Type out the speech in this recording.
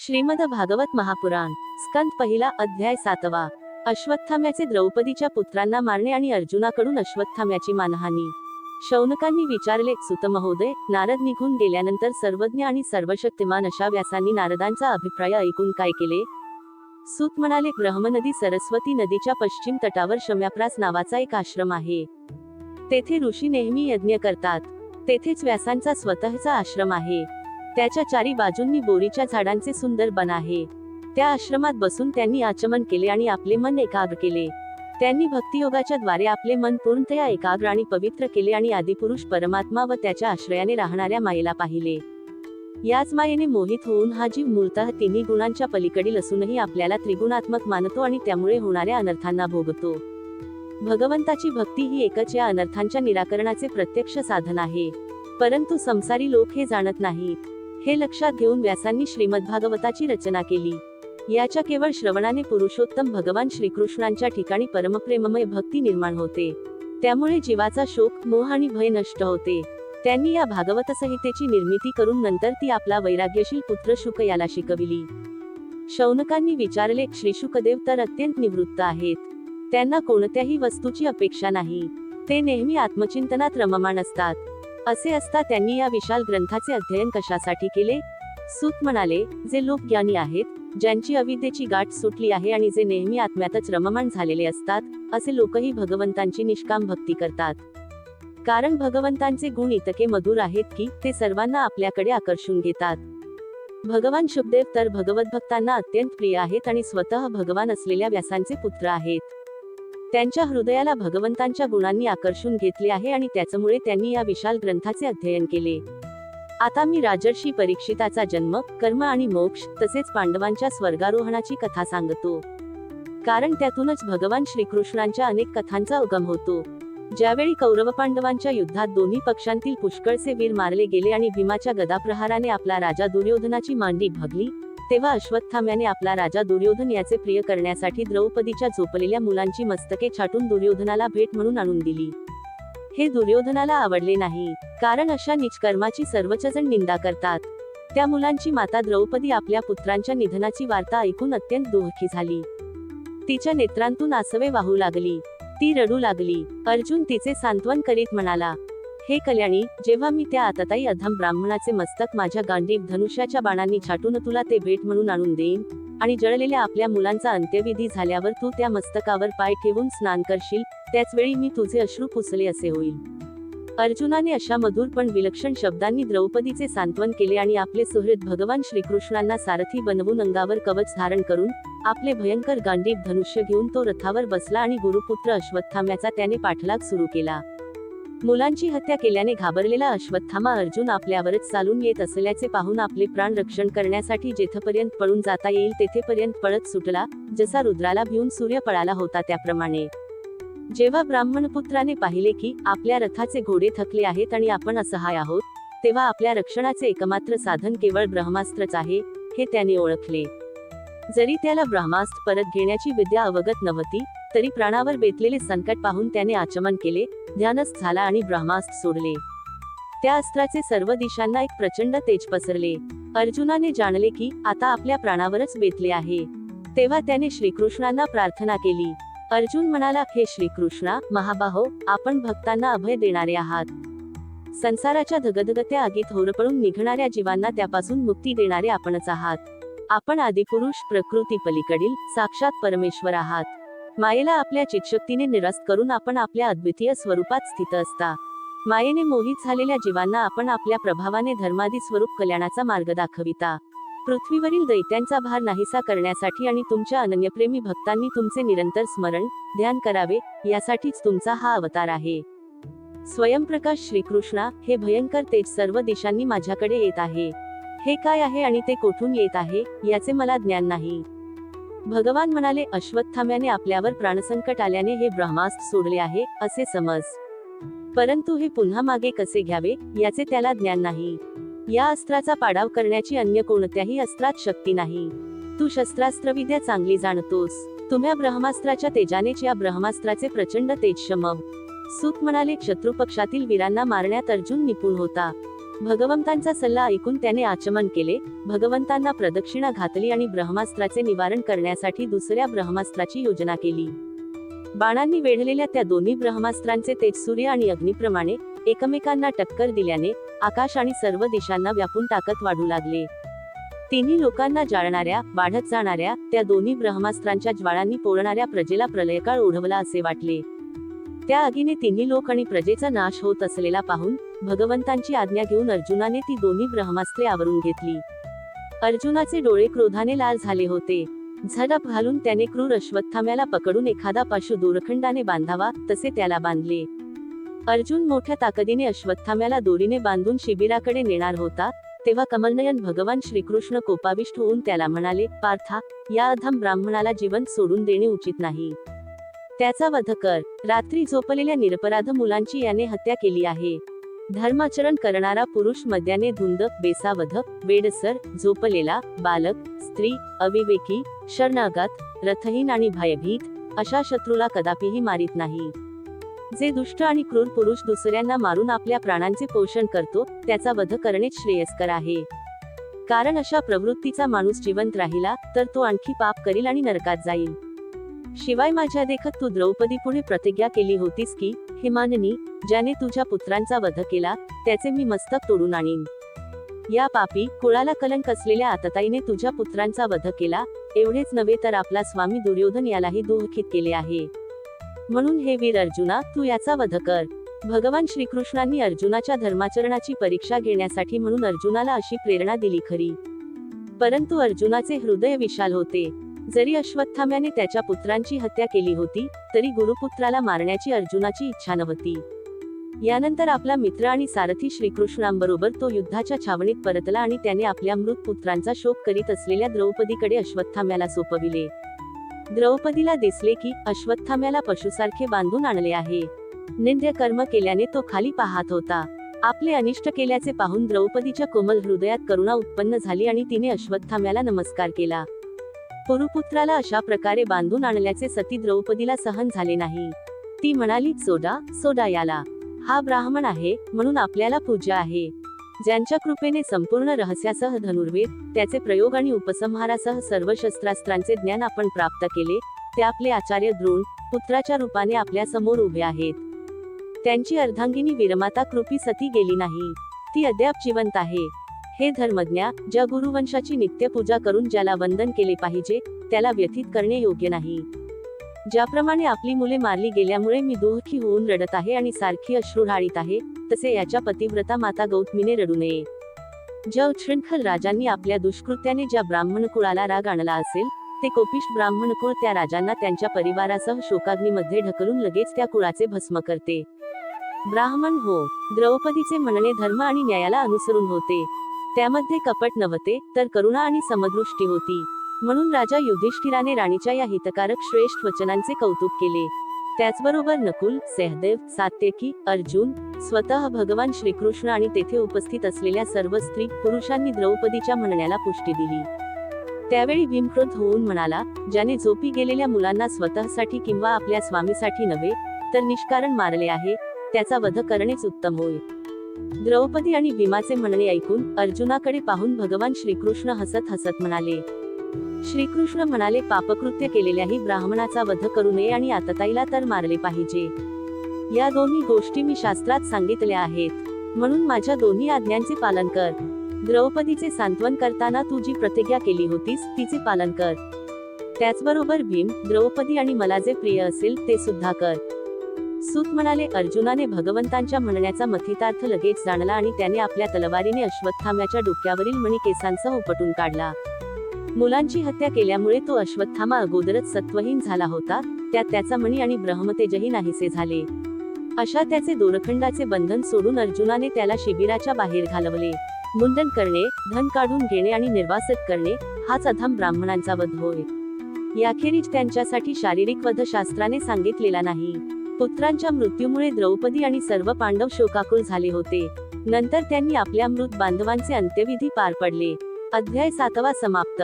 श्रीमद भागवत महापुराण स्कंद पहिला अध्याय सातवा. अश्वत्थाम्याचे द्रौपदीच्या पुत्रांना मारणे आणि अर्जुनाकडून अश्वत्थाम्याची मानहानी. शौनकांनी विचारले सुतमहोदय नारद निघून गेल्यानंतर सर्वज्ञ आणि सर्वशक्तिमान अशा व्यासांनी नारदांचा अभिप्राय ऐकून काय केले सूत म्हणाले ब्रह्मनदी सरस्वती नदीच्या पश्चिम तटावर शम्याप्रास नावाचा एक आश्रम आहे. तेथे ऋषी नेहमी यज्ञ करतात. तेथेच व्यासांचा स्वतःचा आश्रम आहे. त्याच्या चारी बाजूंनी बोरीच्या झाडांचे सुंदर बन आहे. त्या आश्रमात बसून त्यांनी आचमन केले आणि आपले मन एकाग्र केले. त्यांनी भक्तियोगाच्या द्वारे आपले मन पूर्णतया एकाग्र आणि पवित्र केले आणि आदिपुरुष परमात्मा व त्याच्या आश्रयाने राहणाऱ्या मायेला पाहिले. याच मायेने मोहित होऊन हा जीव मूलतः तिन्ही गुणांच्या पलीकडील असूनही आपल्याला त्रिगुणात्मक मानतो आणि त्यामुळे होणाऱ्या अनर्थांना भोगतो. भगवंताची भक्ती ही एकच या अनर्थांच्या निराकरणाचे प्रत्यक्ष साधन आहे. परंतु संसारी लोक हे जाणत नाहीत. हे लक्षात घेऊन व्यासांनी श्रीमद्भागवताची रचना केली. याच्या केवळ श्रवणाने पुरुषोत्तम भगवान श्रीकृष्णांच्या ठिकाणी परमप्रेममय भक्ती निर्माण होते. त्यामुळे जीवाचा शोक मोह आणि भय नष्ट होते. त्यांनी या भागवत संहितेची निर्मिती करून नंतर ती आपला वैराग्यशील पुत्र शुक याला शिकविली. शौनकांनी विचारले श्री शुकदेव तर अत्यंत निवृत्त आहेत. त्यांना कोणत्याही वस्तूची अपेक्षा नाही. ते नेहमी आत्मचिंतनात रममाण असतात. असे असता त्यांनी या विशाल ग्रंथाचे अध्ययन कशासाठी केले? सूत म्हणाले जे लोक ज्ञानी आहेत ज्यांची अविद्येची गाठ सुटली आहे आणि जे नेहमी आत्म्यातच रममाण झालेले असतात असे लोकही भगवंतांची निष्काम भक्ती करतात. कारण भगवंतांचे गुण इतके मधुर आहेत की ते सर्वांना आपल्याकडे आकर्षून घेतात. भगवान शुभदेव तर भगवत भक्तांना अत्यंत प्रिय आहेत आणि स्वतः भगवान असलेल्या व्यासांचे पुत्र आहेत. त्यांच्या हृदयाला भगवंतांच्या गुणांनी आकर्षून घेतले आहे आणि त्याच्यामुळे त्यांनी या विशाल ग्रंथाचे अध्ययन केले. आता मी राजर्षी परीक्षिताचा जन्म कर्म आणि मोक्ष तसेच पांडवांच्या स्वर्गारोहणाची कथा सांगतो. कारण त्यातूनच भगवान श्रीकृष्णांच्या अनेक कथांचा उगम होतो. ज्यावेळी कौरव पांडवांच्या युद्धात दोन्ही पक्षांतील पुष्कळचे वीर मारले गेले आणि भीमाच्या गदाप्रहाराने आपला राजा दुर्योधनाची मांडी भगली तेव्हा अश्वत्थाम्याने आपला राजा दुर्योधन याचे प्रिय करण्यासाठी द्रौपदीच्या झोपलेल्या मुलांची मस्तके छाटून दुर्योधनाला भेट म्हणून आणून दिली. हे दुर्योधनाला आवडले नाही कारण अशा निष्कर्माची सर्वच जण निंदा करतात. त्या मुलांची माता द्रौपदी आपल्या पुत्रांच्या निधनाची वार्ता ऐकून अत्यंत दुःखी झाली. तिच्या नेत्रांतून आसवे वाहू लागली ती रडू लागली. अर्जुन तिचे सांत्वन करीत म्हणाला हे कल्याणी जेव्हा मी त्या आताताई अधम ब्राह्मणाचे मस्तक माझ्या गांडीव धनुष्याच्या बाणांनी छाटून तुला ते भेट म्हणून आणून देईन आणि जळलेल्या आपल्या मुलांचा अंत्यविधी झाल्यावर तू त्या मस्तकावर पाय ठेवून स्नान करशील त्याच वेळी मी तुझे अश्रू पुसले असे होईल. अर्जुनाने अशा मधुर पण विलक्षण शब्दांनी द्रौपदीचे सांत्वन केले आणि आपले सुहृद भगवान श्रीकृष्णांना सारथी बनवून अंगावर कवच धारण करून आपले भयंकर गांडीव धनुष्य घेऊन तो रथावर बसला आणि गुरुपुत्र अश्वत्थाम्याचा त्याने पाठलाग सुरू केला. मुलांची हत्या केल्याने घाबरलेला अश्वत्थामा अर्जुन आपल्यावरच चालून येत असल्याचे पाहून आपले प्राण रक्षण करण्यासाठी जेथपर्यंत पळून जाता येईल तेथेपर्यंत पळत सुटला जसा रुद्राला भिवून सूर्य पळाला होता त्याप्रमाणे. जेव्हा ब्राह्मणपुत्राने पाहिले की आपल्या रथाचे घोडे थकले आहेत आणि आपण असहाय आहोत तेव्हा आपल्या रक्षणाचे एकमात्र साधन केवळ ब्रह्मास्त्रच आहे हे त्याने ओळखले. जरी त्याला ब्रह्मास्त्र परत घेण्याची विद्या अवगत नव्हती तरी प्राणावर बेतलेले संकट पाहून त्याने आचमन केले ध्यानस्थ झाला आणि ब्रह्मास्त्र सोडले. त्या अस्त्राचे सर्व दिशांना एक प्रचंड तेज पसरले. अर्जुनाने जाणले की आता आपल्या प्राणावरच बेतले आहे. तेव्हा त्याने श्रीकृष्णांना प्रार्थना केली. अर्जुन म्हणाला हे श्रीकृष्णा महाबाहो आपण भक्तांना अभय देणारे आहात. संसाराच्या धगधगत्या आगीत होरपळून निघणाऱ्या जीवांना त्यापासून मुक्ती देणारे आपणच आहात. आपण आदिपुरुष प्रकृती पलीकडील साक्षात परमेश्वर आहात. मायेला आपल्या चितशक्तीने निरस्त करून आपण आपल्या अद्वितीय स्वरूपात स्थित असता. मायेने मोहित झालेल्या जीवांना आपण आपल्या प्रभावाने धर्मादी स्वरूप कल्याणाचा मार्ग दाखविता. पृथ्वीवरील दैत्यांचा भार नाहीसा करण्यासाठी आणि तुमच्या अनन्यप्रेमी भक्तांनी तुमचे निरंतर स्मरण ध्यान करावे यासाठीच तुमचा हा अवतार आहे. स्वयंप्रकाश श्रीकृष्णा हे भयंकर तेज सर्व दिशांनी माझ्याकडे येत आहे. हे काय आहे आणि ते कोठून येत आहे याचे मला ज्ञान नाही. भगवान म्हणाले अश्वत्थाम्याने आपल्यावर प्राणसंकट आल्याने हे ब्रह्मास्त्र सोडले आहे असे समज. परंतु हे पुन्हा मागे कसे घ्यावे याचे त्याला ज्ञान नाही. या अस्त्राचा पाडाव करण्याची अन्य कोणत्याही अस्त्रात शक्ती नाही. तू शस्त्रास्त्रविद्या चांगली जाणतोस. तुम्ही ब्रह्मास्त्राच्या तेजानेच या ब्रह्मास्त्राचे प्रचंड तेज शमव. सूत म्हणाले शत्रुपक्षातील वीरांना मारण्यात अर्जुन निपुण होता. भगवंतांचा सल्ला ऐकून त्याने आचमन केले. भगवंतांना प्रदक्षिणा घातली आणि ब्रह्मास्त्राचे निवारण करण्यासाठी दुसऱ्या ब्रह्मास्त्राची योजना केली. बाणांनी वेढलेल्या त्या दोन्ही ब्रह्मास्त्रांचे तेज सूर्य आणि अग्निप्रमाणे एकमेकांना टक्कर दिल्याने आकाश आणि सर्व दिशांना व्यापून टाकत वाढू लागले. तिन्ही लोकांना जाळणाऱ्या वाढत जाणाऱ्या त्या दोन्ही ब्रह्मास्त्रांच्या ज्वाळांनी पोळणाऱ्या प्रजेला प्रलयकाळ ओढवला असे वाटले. त्या आगीने तिन्ही लोक आणि प्रजेचा नाश होत असलेला पाहून भगवंतांची आज्ञा घेऊन अर्जुनाने ती दोन्ही ब्रह्मास्त्रे आवरून घेतली. अर्जुनाचे डोळे क्रोधाने लाल झाले होते. झडप घालून त्याने क्रूर अश्वत्थाम्याला पकडून एखादा पाशु दोरखंडाने बांधावा तसे त्याला बांधले. अर्जुन मोठ्या ताकदीने अश्वत्थाम्याला दोरीने बांधून शिबिराकडे नेणार होता तेव्हा कमलनयन भगवान श्रीकृष्ण कोपाविष्ट होऊन त्याला म्हणाले पार्था या अधम ब्राह्मणाला जीवन सोडून देणे उचित नाही. त्याचा वध कर. रात्री झोपलेल्या निरपराध मुलांची याने हत्या केली आहे. धर्माचरण करणारा पुरुष मद्याने धुंद बेसावध वेडसर झोपलेला बालक स्त्री अविवेकी शरणागत रथहीन आणि भयभीत अशा शत्रूला कदापिही मारित नाही. जे दुष्ट आणि क्रूर पुरुष दुसऱ्यांना मारून आपल्या प्राणांचे पोषण करतो त्याचा वध करणे श्रेयस्कर आहे. कारण अशा प्रवृत्तीचा माणूस जिवंत राहिला तर तो आणखी पाप करील आणि नरकात जाईल. शिवाय माझ्या देखत तू द्रौपदी पुढे प्रतिज्ञा केली होतीस की हिमाननी ज्याने तुझ्या पुत्रांचा वध केला त्याचे मी मस्तक तोडून आणीन. या पापी कुळाला कलंक असलेल्या आतताईने तुझ्या पुत्रांचा वध केला एवढेच नव्हे तर आपला स्वामी दुर्योधन यालाही दुःखित केले आहे. म्हणून हे वीर अर्जुना तू याचा वध कर. भगवान श्रीकृष्णांनी अर्जुनाच्या धर्माचरणाची परीक्षा घेण्यासाठी म्हणून अर्जुनाला अशी प्रेरणा दिली खरी. परंतु अर्जुनाचे हृदय विशाल होते. जरी अश्वत्थाम्याने त्याच्या पुत्रांची हत्या केली होती तरी गुरुपुत्राला मारण्याची अर्जुनाची इच्छा नव्हती. यानंतर आपला मित्र आणि सारथी श्रीकृष्णांबरोबर तो युद्धाच्या छावणीत परतला आणि त्याने आपल्या मृत पुत्रांचा शोक करीत असलेल्या द्रौपदीकडे अश्वत्थाम्याला सोपविले. द्रौपदीला दिसले की अश्वत्थाम्याला पशुसारखे बांधून आणले आहे. निंद्य कर्म केल्याने तो खाली पाहत होता. आपले अनिष्ट केल्याचे पाहून द्रौपदीच्या कोमल हृदयात करुणा उत्पन्न झाली आणि तिने अश्वत्थाम्याला नमस्कार केला. पुरुपुत्राला अशा प्रकारे बांधून आणल्याचे सती द्रौपदीला सहन झाले नाही. ती म्हणाली सोडा सोडा याला. हा ब्राह्मण आहे म्हणून आपल्याला पूजा आहे. ज्यांच्या कृपेने संपूर्ण रहस्यासह धनुर्वेद त्याचे प्रयोग आणि उपसंहारासह सर्व शस्त्रास्त्रांचे ज्ञान आपण प्राप्त केले ते आपले आचार्य द्रोण पुत्राच्या रूपाने आपल्यासमोर उभे आहेत. त्यांची अर्धांगिनी विरमाता कृपी सती गेली नाही. ती अद्याप जिवंत आहे. हे धर्मज्ञा ज्या गुरुवंशाची नित्यपूजा करून ज्याला वंदन केले पाहिजे त्याला व्यथित करणे योग्य नाही. ज्याप्रमाणे आपली मुले मारली गेल्यामुळे मी दुःखी होऊन रडत आहे आणि सारखी अश्रू ढाळीत आहे तसे याच्या पतिव्रता माता गौतमीने रडू नये. ज्या उच्छृंखल राजांनी आपल्या दुष्कृत्याने ज्या ब्राह्मण कुळाला राग आणला असेल ते कोपिश ब्राह्मण कुळ त्या राजांना त्यांच्या परिवारासह शोकाग्नीमध्ये ढकलून लगेच त्या कुळाचे भस्म करते. ब्राह्मण हो द्रौपदीचे म्हणणे धर्म आणि न्यायाला अनुसरून होते. त्यामध्ये कपट नव्हते तर करुणा आणि समदृष्टी होती. म्हणून राजा युधिष्ठिराने राणीच्या या हितकारक श्रेष्ठ वचनांचे कौतुक केले. त्याचबरोबर नकुल सहदेव सात्यकी अर्जुन स्वतः भगवान श्रीकृष्ण आणि तेथे उपस्थित असलेल्या सर्व स्त्री पुरुषांनी द्रौपदीच्या म्हणण्याला पुष्टी दिली. त्यावेळी भीमक्रोध होऊन म्हणाला ज्याने झोपी गेलेल्या मुलांना स्वतःसाठी किंवा आपल्या स्वामीसाठी नव्हे तर निष्कारण मारले आहे त्याचा वध करणेच उत्तम होय. द्रौपदी आणि भीमाचे म्हणणे ऐकून अर्जुनाकडे पाहून भगवान श्रीकृष्ण हसत हसत म्हणाले श्रीकृष्ण म्हणाले पापकृत्य केलेल्याही ब्राह्मणाचा वध करू नये आणि आतताईला तर मारले पाहिजे. या दोन्ही गोष्टी मी शास्त्रात सांगितल्या आहेत. म्हणून माझ्या दोन्ही आज्ञांचे पालन कर. द्रौपदीचे सांत्वन करताना तू जी प्रतिज्ञा केली होतीस तिचे पालन कर. त्याचबरोबर भीम द्रौपदी आणि मला जे प्रिय असेल ते सुद्धा कर. सूत म्हणाले अर्जुनाने भगवंतांच्या म्हणण्याचा मथितार्थ लगेच जाणला आणि त्याने आपल्या तलवारीने अश्वत्थाम्याच्या डोक्यावरील मणी केसांचा उपटून काढला. मुलांची हत्या केल्यामुळे तो अश्वत्थामा अगोदरच सत्वहीन झाला होता त्यात त्याचा मणी आणि ब्रह्मतेजही नाहीसे झाले. अशा त्याचे दोरखंडाचे बंधन सोडून अर्जुनाने त्याला शिबिराच्या बाहेर घालवले. मुंडन करणे धन काढून घेणे आणि निर्वासित करणे हाच अधम ब्राह्मणांचा वध होय. याखेरीज त्यांच्यासाठी शारीरिक वध शास्त्राने सांगितलेला नाही. पुत्रांच्या मृत्यूमुळे द्रौपदी आणि सर्व पांडव शोकाकुल झाले होते. नंतर त्यांनी आपल्या मृत बांधवांचे अंत्यविधी पार पडले. अध्याय सातवा समाप्त.